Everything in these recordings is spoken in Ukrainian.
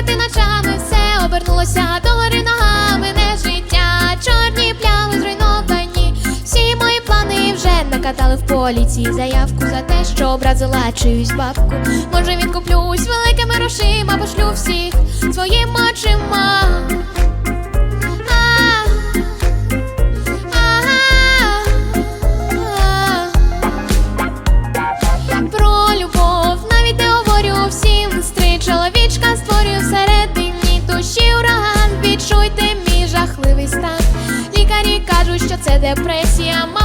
плакати ночами, все обернулося долари ногами, не життя, чорні плями зруйновані. Всі мої плани вже накатали в поліції заявку за те, що образила чиюсь бабку. Може, відкуплюсь великими грошима, пошлю всіх своїм очима. кажуть, що це депресія.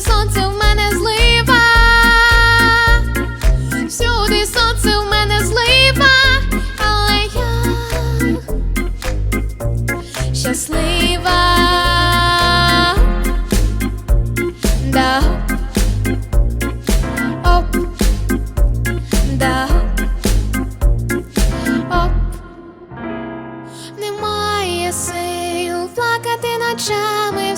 Сонце в мене злива, всюди сонце в мене злива, але я щаслива, да, оп, да, оп, немає сил плакати ночами.